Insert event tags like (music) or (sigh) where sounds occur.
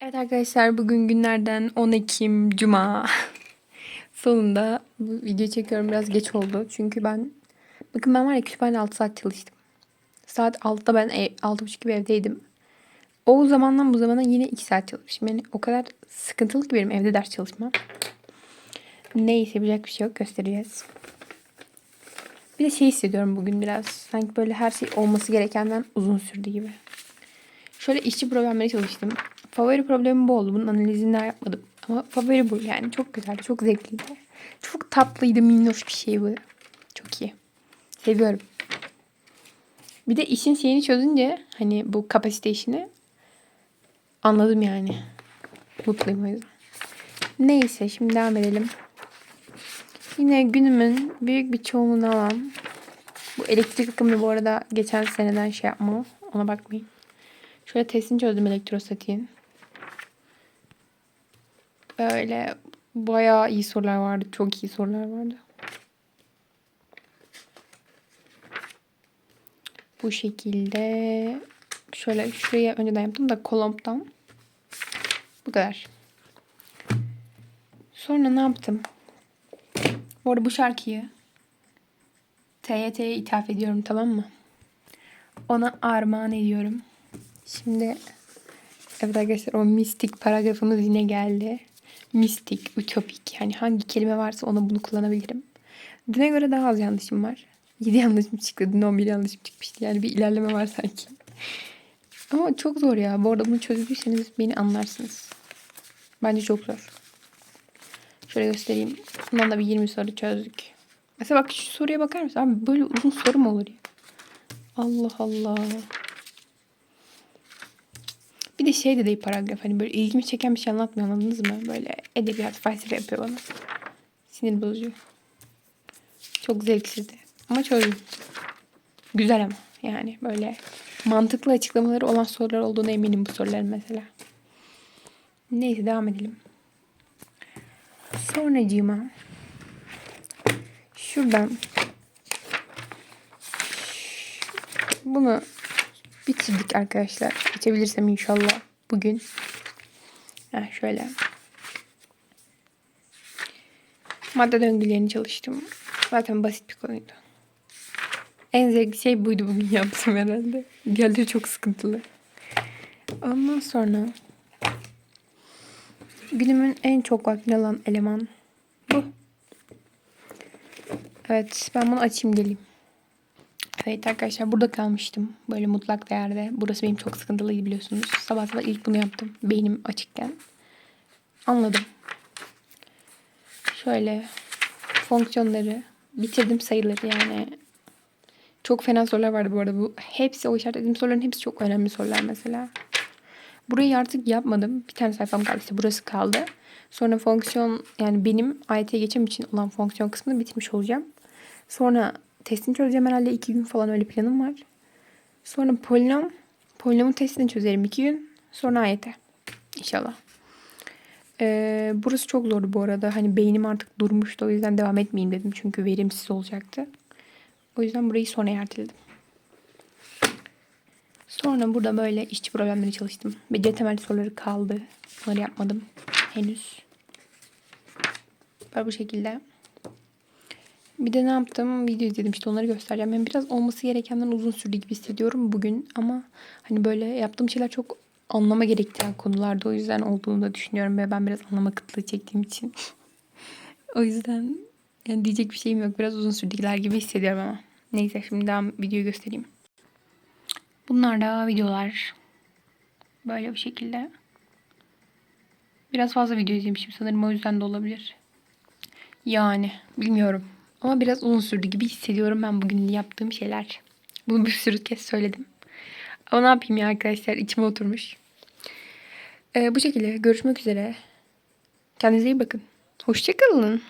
Evet arkadaşlar bugün günlerden 10 Ekim Cuma. (laughs) Sonunda bu video çekiyorum biraz geç oldu. Çünkü ben bakın ben var ya kütüphanede 6 saat çalıştım. Saat 6'da ben ev, 6.30 gibi evdeydim. O zamandan bu zamana yine 2 saat çalışmışım. Yani o kadar sıkıntılı ki benim evde ders çalışmam. Neyse yapacak bir şey yok göstereceğiz. Bir de şey hissediyorum bugün biraz. Sanki böyle her şey olması gerekenden uzun sürdü gibi. Şöyle işçi problemleri çalıştım. Favori problemim bu oldu. Bunun analizini yapmadım. Ama favori bu yani. Çok güzeldi. Çok zevkliydi. Çok tatlıydı. Minnoş bir şey bu. Çok iyi. Seviyorum. Bir de işin şeyini çözünce hani bu kapasite işini anladım yani. Mutluyum o yüzden. Neyse şimdi devam edelim. Yine günümün büyük bir çoğunluğunu alan bu elektrik akımını bu arada geçen seneden şey yapma. Ona bakmayın. Şöyle testini çözdüm elektrostatiğin. Böyle bayağı iyi sorular vardı. Çok iyi sorular vardı. Bu şekilde şöyle şuraya önceden yaptım da kolomptan. Bu kadar. Sonra ne yaptım? Bu arada bu şarkıyı TYT'ye ithaf ediyorum tamam mı? Ona armağan ediyorum. Şimdi evet arkadaşlar o mistik paragrafımız yine geldi. Mistik, ütopik yani hangi kelime varsa ona bunu kullanabilirim. Düne göre daha az yanlışım var. 7 yanlışım çıktı. Dün 11 yanlışım çıkmıştı. Yani bir ilerleme var sanki. Ama çok zor ya. Bu arada bunu çözdüyseniz beni anlarsınız. Bence çok zor. Şöyle göstereyim. Bundan da bir 20 soru çözdük. Mesela bak şu soruya bakar mısın? Abi böyle uzun soru mu olur ya? Allah Allah. Bir de şey de değil paragraf. Hani böyle ilgimi çeken bir şey anlatmıyor anladınız mı? Böyle edebiyat felsefe yapıyor bana. Sinir bozucu. Çok zevksizdi. Ama çözdüm. Güzel ama. Yani böyle mantıklı açıklamaları olan sorular olduğuna eminim bu soruların mesela. Neyse devam edelim. Sonracığıma şuradan bunu bitirdik arkadaşlar. Geçebilirsem inşallah bugün. Heh, şöyle. Madde döngülerini çalıştım. Zaten basit bir konuydu. En zevkli şey buydu bugün yaptım herhalde. Diğerleri çok sıkıntılı. Ondan sonra günümün en çok vaktini alan eleman bu. Evet ben bunu açayım geleyim. Evet arkadaşlar burada kalmıştım. Böyle mutlak değerde. Burası benim çok sıkıntılıydı biliyorsunuz. Sabah sabah ilk bunu yaptım. Beynim açıkken. Anladım. Şöyle fonksiyonları bitirdim sayıları yani. Çok fena sorular vardı bu arada. Bu hepsi o işaretlediğim soruların hepsi çok önemli sorular mesela. Burayı artık yapmadım. Bir tane sayfam kaldı işte burası kaldı. Sonra fonksiyon yani benim AYT'ye geçem için olan fonksiyon kısmını bitmiş olacağım. Sonra testini çözeceğim herhalde iki gün falan öyle planım var. Sonra polinom. Polinomun testini çözerim iki gün. Sonra AYT. İnşallah. Ee, burası çok zordu bu arada. Hani beynim artık durmuştu. O yüzden devam etmeyeyim dedim. Çünkü verimsiz olacaktı. O yüzden burayı sonra erteledim. Sonra burada böyle işçi problemleri çalıştım. Beceri temel soruları kaldı. Bunları yapmadım henüz. Böyle bu şekilde. Bir de ne yaptım? Video izledim işte onları göstereceğim. Hem biraz olması gerekenden uzun sürdü gibi hissediyorum bugün. Ama hani böyle yaptığım şeyler çok anlama gerektiren konularda. O yüzden olduğunu da düşünüyorum. Ve ben biraz anlama kıtlığı çektiğim için. (laughs) o yüzden yani diyecek bir şeyim yok. Biraz uzun sürdüler gibi hissediyorum ama. Neyse şimdi daha videoyu göstereyim. Bunlar da videolar. Böyle bir şekilde. Biraz fazla video izlemişim sanırım o yüzden de olabilir. Yani bilmiyorum. Ama biraz uzun sürdü gibi hissediyorum ben bugün yaptığım şeyler. Bunu bir sürü kez söyledim. Ama ne yapayım ya arkadaşlar içime oturmuş. Ee, bu şekilde görüşmek üzere. Kendinize iyi bakın. Hoşçakalın.